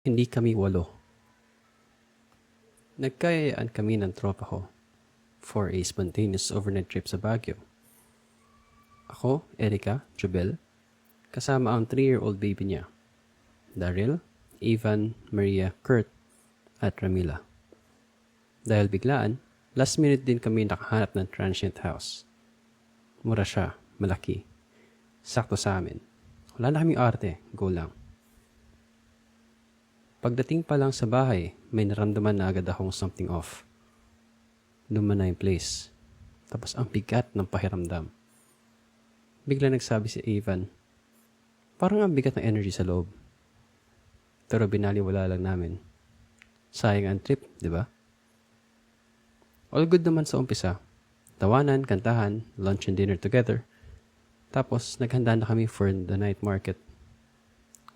Hindi kami walo. Nagkayayaan kami ng tropa ko for a spontaneous overnight trip sa Baguio. Ako, Erika, Jubel, kasama ang 3-year-old baby niya, Daryl, Ivan, Maria, Kurt, at Ramila. Dahil biglaan, last minute din kami nakahanap ng transient house. Mura siya, malaki. Sakto sa amin. Wala na kaming arte, go lang. Pagdating pa lang sa bahay, may naramdaman na agad akong something off. Luma na yung place. Tapos ang bigat ng pahiramdam. Bigla nagsabi si Ivan, parang ang bigat ng energy sa loob. Pero binaliwala lang namin. Sayang ang trip, di ba? All good naman sa umpisa. Tawanan, kantahan, lunch and dinner together. Tapos naghanda na kami for the night market.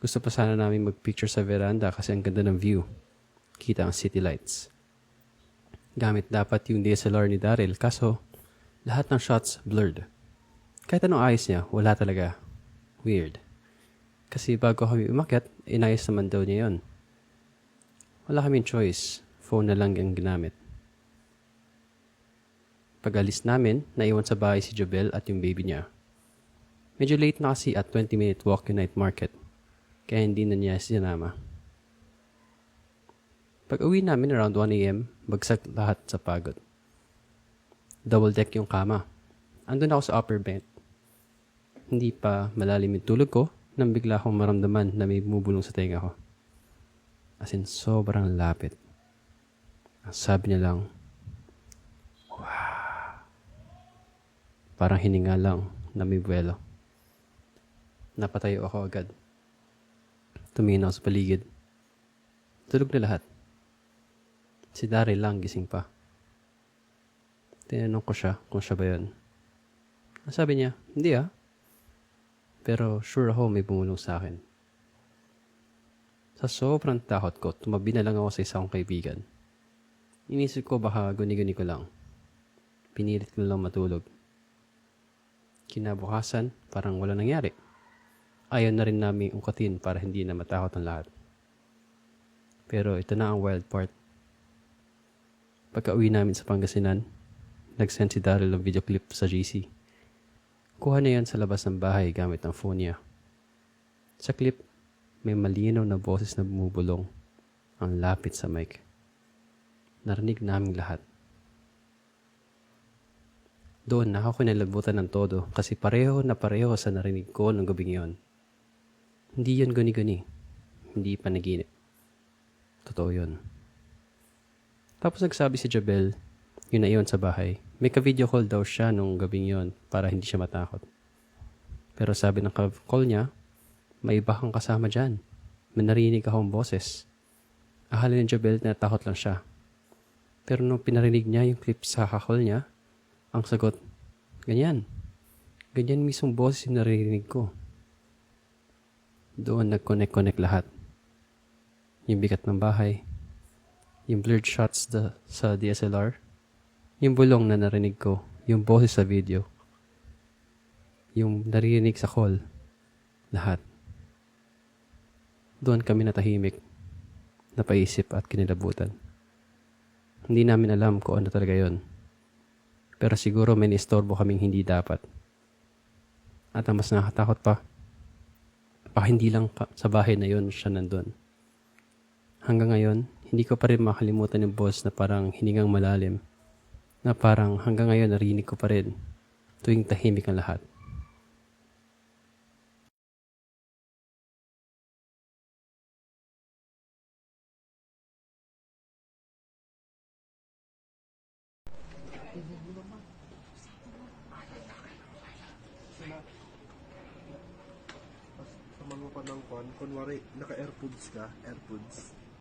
Gusto pa sana namin magpicture sa veranda kasi ang ganda ng view. Kita ang city lights. Gamit dapat yung DSLR ni Daryl kaso lahat ng shots blurred. Kahit anong ayos niya, wala talaga. Weird. Kasi bago kami umakyat, inayos naman daw niya yon. Wala kaming choice. Phone na lang ang ginamit. Pag alis namin, naiwan sa bahay si Jobel at yung baby niya. Medyo late na kasi at 20 minute walk yung night market. Kaya hindi na niya sinama. Pag uwi namin around 1am, bagsak lahat sa pagod. Double deck yung kama. Andun ako sa upper bed. Hindi pa malalim yung tulog ko nang bigla akong maramdaman na may bumubulong sa tenga ko. As in, sobrang lapit. Ang sabi niya lang, wow. Parang hininga lang na may buwelo. Napatayo ako agad. Tumingin ako sa paligid. Tulog na lahat. Si Daryl lang gising pa. Tinanong ko siya kung siya ba yun. Sabi niya, hindi ah. Pero sure ako may bumulong sa akin. Sa sobrang takot ko, tumabi na lang ako sa isang kaibigan. Inisip ko baka guni-guni ko lang. Pinilit ko lang matulog. Kinabukasan, parang wala nangyari. Ayaw na rin namin ungkatin para hindi na matakot ang lahat. Pero ito na ang wild part. Pagka uwi namin sa Pangasinan, nag-send si Daryl ng video clip sa GC. Kuha na yan sa labas ng bahay gamit ang phone niya. Sa clip, may malinaw na boses na bumubulong ang lapit sa mic. Narinig naming lahat. Doon na ako kinalabutan ng todo kasi pareho na pareho sa narinig ko ng gabing yon. Hindi yun guni-guni. Hindi panaginip. Totoo yun. Tapos nagsabi si Jabel, yun na iyon sa bahay. May ka-video call daw siya nung gabing yon para hindi siya matakot. Pero sabi ng call niya, may iba kang kasama dyan. May narinig akong boses. Akala ni Jabel na takot lang siya. Pero nung pinarinig niya yung clip sa kakol niya, ang sagot, ganyan. Ganyan mismong boses yung narinig ko. Doon nag-connect-connect lahat. Yung bigat ng bahay, yung blurred shots the, sa DSLR, yung bulong na narinig ko, yung boses sa video, yung narinig sa call, lahat. Doon kami natahimik, napaisip at kinilabutan. Hindi namin alam kung ano talaga yon. Pero siguro may nistorbo kaming hindi dapat. At ang mas nakakatakot pa, baka hindi lang sa bahay na yon siya nandun. Hanggang ngayon, hindi ko pa rin makalimutan yung boss na parang hiningang malalim. Na parang hanggang ngayon narinig ko pa rin tuwing tahimik ang lahat. Pa ng kwan, kunwari, naka-airpods ka, airpods.